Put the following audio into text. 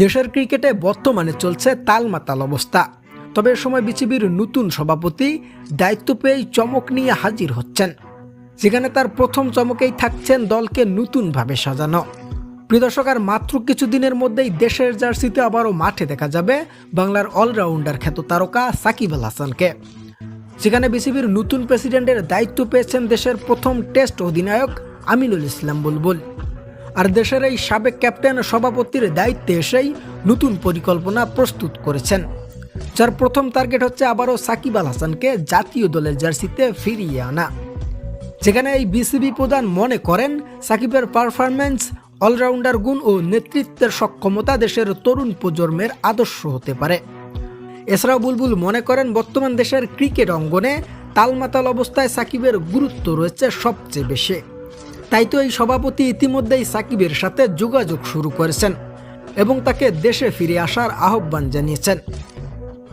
দেশের ক্রিকেটে বর্তমানে চলছে তালমাতাল অবস্থা। তবে সময় বিসিবির নতুন সভাপতি দায়িত্ব পেয়েই চমক নিয়ে হাজির হচ্ছেন। যেখানে তার প্রথম চমকেই থাকছেন দলকে নতুনভাবে সাজানো। প্রিয় দর্শক, আর মাত্র কিছুদিনের মধ্যেই দেশের জার্সিতে আবারও মাঠে দেখা যাবে বাংলার অলরাউন্ডার খ্যাত তারকা সাকিব আল হাসানকে। সেখানে বিসিবির নতুন প্রেসিডেন্টের দায়িত্ব পেয়েছেন দেশের প্রথম টেস্ট অধিনায়ক আমিনুল ইসলাম বুলবুল। আর দেশের এই সাবেক ক্যাপ্টেন সভাপতির দায়িত্বে এসেই নতুন পরিকল্পনা প্রস্তুত করেছেন। যার প্রথম টার্গেট হচ্ছে আবারও সাকিব আল হাসানকে জাতীয় দলের জার্সিতে ফিরিয়ে আনা। যেখানে এই বিসিবি প্রধান মনে করেন, সাকিবের পারফরম্যান্স, অলরাউন্ডার গুণ ও নেতৃত্বের সক্ষমতা দেশের তরুণ প্রজন্মের আদর্শ হতে পারে। এছাড়াও বুলবুল মনে করেন, বর্তমান দেশের ক্রিকেট অঙ্গনে তালমাতাল অবস্থায় সাকিবের গুরুত্ব রয়েছে সবচেয়ে বেশি। তাই তো এই সভাপতি ইতিমধ্যেই সাকিবের সাথে যোগাযোগ শুরু করেছেন এবং তাকে দেশে ফিরে আসার আহ্বান জানিয়েছেন।